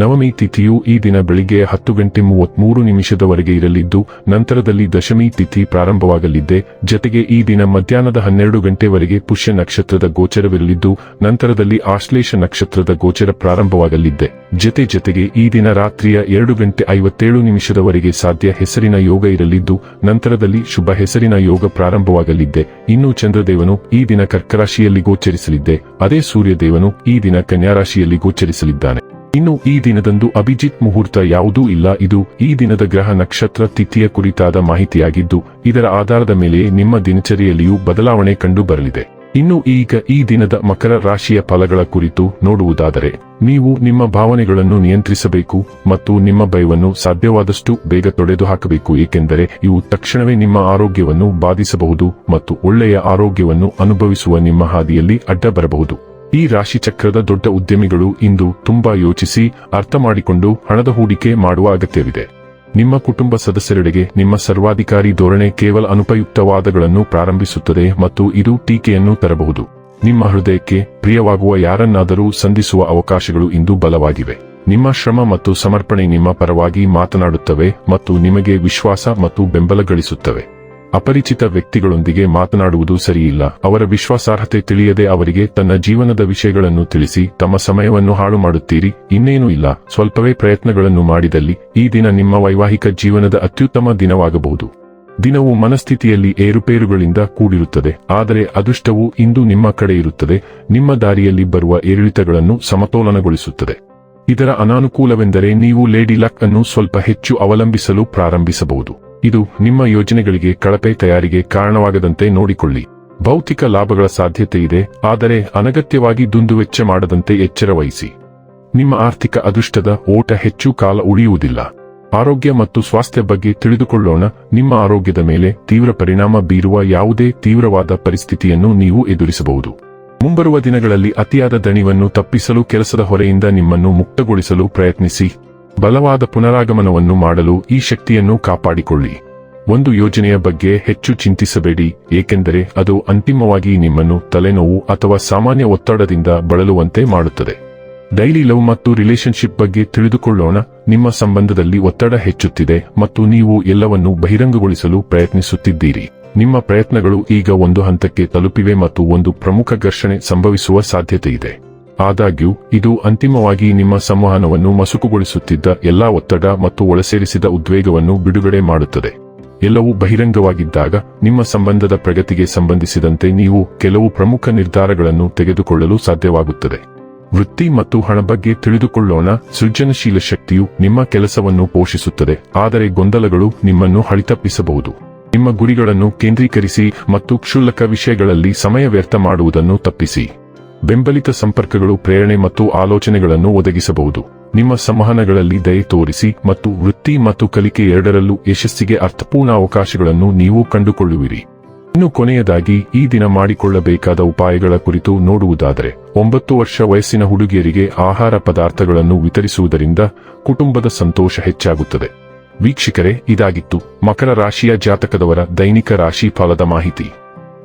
ನವಮಿ ತಿಥಿಯು ಈ ದಿನ ಬೆಳಿಗ್ಗೆ ಹತ್ತು ಗಂಟೆ ಮೂವತ್ಮೂರು ನಿಮಿಷದವರೆಗೆ ಇರಲಿದ್ದು, ನಂತರದಲ್ಲಿ ದಶಮಿ ತಿಥಿ ಪ್ರಾರಂಭವಾಗಲಿದ್ದೆ ಜತೆಗೆ ಈ ದಿನ ಮಧ್ಯಾಹ್ನದ ಹನ್ನೆರಡು ಗಂಟೆವರೆಗೆ ಪುಷ್ಯ ನಕ್ಷತ್ರದ ಗೋಚರವಿರಲಿದ್ದು, ನಂತರದಲ್ಲಿ ಆಶ್ಲೇಷ ನಕ್ಷತ್ರದ ಗೋಚರ ಪ್ರಾರಂಭವಾಗಲಿದ್ದೆ ಜತೆ ಜತೆಗೆ ಈ ದಿನ ರಾತ್ರಿಯ ಎರಡು ಗಂಟೆ ಐವತ್ತೇಳು ನಿಮಿಷದವರೆಗೆ ಸಾಧ್ಯ ಹೆಸರಿನ ಯೋಗ ಇರಲಿದ್ದು, ನಂತರದಲ್ಲಿ ಶುಭ ಹೆಸರಿನ ಯೋಗ ಪ್ರಾರಂಭವಾಗಲಿದ್ದೆ ಇನ್ನು ಚಂದ್ರದೇವನು ಈ ದಿನ ಕರ್ಕರಾಶಿಯಲ್ಲಿ ಗೋಚರಿಸಲಿದ್ದೆ ಅದೇ ಸೂರ್ಯದೇವನು ಈ ದಿನ ಕನ್ಯಾರಾಶಿಯಲ್ಲಿ ಗೋಚರಿಸಲಿದ್ದಾನೆ. ಇನ್ನು ಈ ದಿನದಂದು ಅಭಿಜಿತ್ ಮುಹೂರ್ತ ಯಾವುದೂ ಇಲ್ಲ. ಇದು ಈ ದಿನದ ಗ್ರಹ ನಕ್ಷತ್ರ ತಿಥಿಯ ಕುರಿತಾದ ಮಾಹಿತಿಯಾಗಿದ್ದು, ಇದರ ಆಧಾರದ ಮೇಲೆ ನಿಮ್ಮ ದಿನಚರಿಯಲ್ಲಿಯೂ ಬದಲಾವಣೆ ಕಂಡು ಬರಲಿದೆ. ಇನ್ನು ಈಗ ಈ ದಿನದ ಮಕರ ರಾಶಿಯ ಫಲಗಳ ಕುರಿತು ನೋಡುವುದಾದರೆ, ನೀವು ನಿಮ್ಮ ಭಾವನೆಗಳನ್ನು ನಿಯಂತ್ರಿಸಬೇಕು ಮತ್ತು ನಿಮ್ಮ ಭಯವನ್ನು ಸಾಧ್ಯವಾದಷ್ಟು ಬೇಗ ತೊಡೆದು ಹಾಕಬೇಕು ಏಕೆಂದರೆ ಇವು ತಕ್ಷಣವೇ ನಿಮ್ಮ ಆರೋಗ್ಯವನ್ನು ಬಾಧಿಸಬಹುದು ಮತ್ತು ಒಳ್ಳೆಯ ಆರೋಗ್ಯವನ್ನು ಅನುಭವಿಸುವ ನಿಮ್ಮ ಹಾದಿಯಲ್ಲಿ ಅಡ್ಡ ಬರಬಹುದು ಈ ರಾಶಿ ಚಕ್ರದ ದೊಡ್ಡ ಉದ್ಯಮಿಗಳು ಇಂದು ತುಂಬಾ ಯೋಚಿಸಿ ಅರ್ಥ ಮಾಡಿಕೊಂಡು ಹಣದ ಹೂಡಿಕೆ ಮಾಡುವ ಅಗತ್ಯವಿದೆ. ನಿಮ್ಮ ಕುಟುಂಬ ಸದಸ್ಯರೆಡೆಗೆ ನಿಮ್ಮ ಸರ್ವಾಧಿಕಾರಿ ಧೋರಣೆ ಕೇವಲ ಅನುಪಯುಕ್ತವಾದಗಳನ್ನು ಪ್ರಾರಂಭಿಸುತ್ತದೆ ಮತ್ತು ಇದು ಟೀಕೆಯನ್ನು ತರಬಹುದು. ನಿಮ್ಮ ಹೃದಯಕ್ಕೆ ಪ್ರಿಯವಾಗುವ ಯಾರನ್ನಾದರೂ ಸಂಧಿಸುವ ಅವಕಾಶಗಳು ಇಂದು ಬಲವಾಗಿವೆ. ನಿಮ್ಮ ಶ್ರಮ ಮತ್ತು ಸಮರ್ಪಣೆ ನಿಮ್ಮ ಪರವಾಗಿ ಮಾತನಾಡುತ್ತವೆ ಮತ್ತು ನಿಮಗೆ ವಿಶ್ವಾಸ ಮತ್ತು ಬೆಂಬಲ ಗಳಿಸುತ್ತವೆ. ಅಪರಿಚಿತ ವ್ಯಕ್ತಿಗಳೊಂದಿಗೆ ಮಾತನಾಡುವುದು ಸರಿಯಿಲ್ಲ. ಅವರ ವಿಶ್ವಾಸಾರ್ಹತೆ ತಿಳಿಯದೆ ಅವರಿಗೆ ತನ್ನ ಜೀವನದ ವಿಷಯಗಳನ್ನು ತಿಳಿಸಿ, ತಮ್ಮ ಸಮಯವನ್ನು ಹಾಳು ಮಾಡುತ್ತೀರಿ, ಇನ್ನೇನೂ ಇಲ್ಲ. ಸ್ವಲ್ಪವೇ ಪ್ರಯತ್ನಗಳನ್ನು ಮಾಡಿದಲ್ಲಿ ಈ ದಿನ ನಿಮ್ಮ ವೈವಾಹಿಕ ಜೀವನದ ಅತ್ಯುತ್ತಮ ದಿನವಾಗಬಹುದು. ದಿನವು ಮನಸ್ಥಿತಿಯಲ್ಲಿ ಏರುಪೇರುಗಳಿಂದ ಕೂಡಿರುತ್ತದೆ. ಆದರೆ ಅದೃಷ್ಟವು ಇಂದು ನಿಮ್ಮ ಕಡೆ ಇರುತ್ತದೆ. ನಿಮ್ಮ ದಾರಿಯಲ್ಲಿ ಬರುವ ಏರಿಳಿತಗಳನ್ನು ಸಮತೋಲನಗೊಳಿಸುತ್ತದೆ. ಇದರ ಅನಾನುಕೂಲವೆಂದರೆ ನೀವು ಲೇಡಿ ಲಕ್ ಅನ್ನು ಸ್ವಲ್ಪ ಹೆಚ್ಚು ಅವಲಂಬಿಸಲು ಪ್ರಾರಂಭಿಸಬಹುದು. ಇದು ನಿಮ್ಮ ಯೋಜನೆಗಳಿಗೆ ಕಳಪೆ ತಯಾರಿಗೆ ಕಾರಣವಾಗದಂತೆ ನೋಡಿಕೊಳ್ಳಿ. ಭೌತಿಕ ಲಾಭಗಳ ಸಾಧ್ಯತೆ ಇದೆ, ಆದರೆ ಅನಗತ್ಯವಾಗಿ ದುಂದುವೆಚ್ಚ ಮಾಡದಂತೆ ಎಚ್ಚರ ವಹಿಸಿ. ನಿಮ್ಮ ಆರ್ಥಿಕ ಅದೃಷ್ಟದ ಓಟ ಹೆಚ್ಚು ಕಾಲ ಉಳಿಯುವುದಿಲ್ಲ. ಆರೋಗ್ಯ ಮತ್ತು ಸ್ವಾಸ್ಥ್ಯ ಬಗ್ಗೆ ತಿಳಿದುಕೊಳ್ಳೋಣ, ನಿಮ್ಮ ಆರೋಗ್ಯದ ಮೇಲೆ ತೀವ್ರ ಪರಿಣಾಮ ಬೀರುವ ಯಾವುದೇ ತೀವ್ರವಾದ ಪರಿಸ್ಥಿತಿಯನ್ನು ನೀವು ಎದುರಿಸಬಹುದು. ಮುಂಬರುವ ದಿನಗಳಲ್ಲಿ ಅತಿಯಾದ ದಣಿವನ್ನು ತಪ್ಪಿಸಲು ಕೆಲಸದ ಹೊರೆಯಿಂದ ನಿಮ್ಮನ್ನು ಮುಕ್ತಗೊಳಿಸಲು ಪ್ರಯತ್ನಿಸಿ. ಬಲವಾದ ಪುನರಾಗಮನವನ್ನು ಮಾಡಲು ಈ ಶಕ್ತಿಯನ್ನು ಕಾಪಾಡಿಕೊಳ್ಳಿ. ಒಂದು ಯೋಜನೆಯ ಬಗ್ಗೆ ಹೆಚ್ಚು ಚಿಂತಿಸಬೇಡಿ, ಏಕೆಂದರೆ ಅದು ಅಂತಿಮವಾಗಿ ನಿಮ್ಮನ್ನು ತಲೆನೋವು ಅಥವಾ ಸಾಮಾನ್ಯ ಒತ್ತಡದಿಂದ ಬಳಲುವಂತೆ ಮಾಡುತ್ತದೆ. ಡೈಲಿ ಲವ್ ಮತ್ತು ರಿಲೇಶನ್ಶಿಪ್ ಬಗ್ಗೆ ತಿಳಿದುಕೊಳ್ಳೋಣ, ನಿಮ್ಮ ಸಂಬಂಧದಲ್ಲಿ ಒತ್ತಡ ಹೆಚ್ಚುತ್ತಿದೆ ಮತ್ತು ನೀವು ಎಲ್ಲವನ್ನೂ ಬಹಿರಂಗಗೊಳಿಸಲು ಪ್ರಯತ್ನಿಸುತ್ತಿದ್ದೀರಿ. ನಿಮ್ಮ ಪ್ರಯತ್ನಗಳು ಈಗ ಒಂದು ಹಂತಕ್ಕೆ ತಲುಪಿವೆ ಮತ್ತು ಒಂದು ಪ್ರಮುಖ ಘರ್ಷಣೆ ಸಂಭವಿಸುವ ಸಾಧ್ಯತೆ ಇದೆ ಆದಾಗ್ಯೂ, ಇದು ಅಂತಿಮವಾಗಿ ನಿಮ್ಮ ಸಂವಹನವನ್ನು ಮಸುಕುಗೊಳಿಸುತ್ತಿದ್ದ ಎಲ್ಲಾ ಒತ್ತಡ ಮತ್ತು ಒಳಸೇರಿಸಿದ ಉದ್ವೇಗವನ್ನು ಬಿಡುಗಡೆ ಮಾಡುತ್ತದೆ. ಎಲ್ಲವೂ ಬಹಿರಂಗವಾಗಿದ್ದಾಗ, ನಿಮ್ಮ ಸಂಬಂಧದ ಪ್ರಗತಿಗೆ ಸಂಬಂಧಿಸಿದಂತೆ ನೀವು ಕೆಲವು ಪ್ರಮುಖ ನಿರ್ಧಾರಗಳನ್ನು ತೆಗೆದುಕೊಳ್ಳಲು ಸಾಧ್ಯವಾಗುತ್ತದೆ. ವೃತ್ತಿ ಮತ್ತು ಹಣ ಬಗ್ಗೆ ತಿಳಿದುಕೊಳ್ಳೋಣ. ಸೃಜನಶೀಲ ಶಕ್ತಿಯು ನಿಮ್ಮ ಕೆಲಸವನ್ನು ಪೋಷಿಸುತ್ತದೆ, ಆದರೆ ಗೊಂದಲಗಳು ನಿಮ್ಮನ್ನು ಹಳಿತಪ್ಪಿಸಬಹುದು. ನಿಮ್ಮ ಗುರಿಗಳನ್ನು ಕೇಂದ್ರೀಕರಿಸಿ ಮತ್ತು ಕ್ಷುಲ್ಲಕ ವಿಷಯಗಳಲ್ಲಿ ಸಮಯ ವ್ಯರ್ಥ ಮಾಡುವುದನ್ನು ತಪ್ಪಿಸಿ. ಬೆಂಬಲಿತ ಸಂಪರ್ಕಗಳು, ಪ್ರೇರಣೆ ಮತ್ತು ಆಲೋಚನೆಗಳನ್ನು ಒದಗಿಸಬಹುದು. ನಿಮ್ಮ ಸಂವಹನಗಳಲ್ಲಿ ದಯೆ ತೋರಿಸಿ ಮತ್ತು ವೃತ್ತಿ ಮತ್ತು ಕಲಿಕೆ ಎರಡರಲ್ಲೂ ಯಶಸ್ಸಿಗೆ ಅರ್ಥಪೂರ್ಣ ಅವಕಾಶಗಳನ್ನು ನೀವು ಕಂಡುಕೊಳ್ಳುವಿರಿ. ಇನ್ನು ಕೊನೆಯದಾಗಿ, ಈ ದಿನ ಮಾಡಿಕೊಳ್ಳಬೇಕಾದ ಉಪಾಯಗಳ ಕುರಿತು ನೋಡುವುದಾದರೆ, ಒಂಬತ್ತು ವರ್ಷ ವಯಸ್ಸಿನ ಹುಡುಗಿಯರಿಗೆ ಆಹಾರ ಪದಾರ್ಥಗಳನ್ನು ವಿತರಿಸುವುದರಿಂದ ಕುಟುಂಬದ ಸಂತೋಷ ಹೆಚ್ಚಾಗುತ್ತದೆ. ವೀಕ್ಷಕರೇ, ಇದಾಗಿತ್ತು ಮಕರ ರಾಶಿಯ ಜಾತಕದವರ ದೈನಿಕ ರಾಶಿ ಫಲದ ಮಾಹಿತಿ.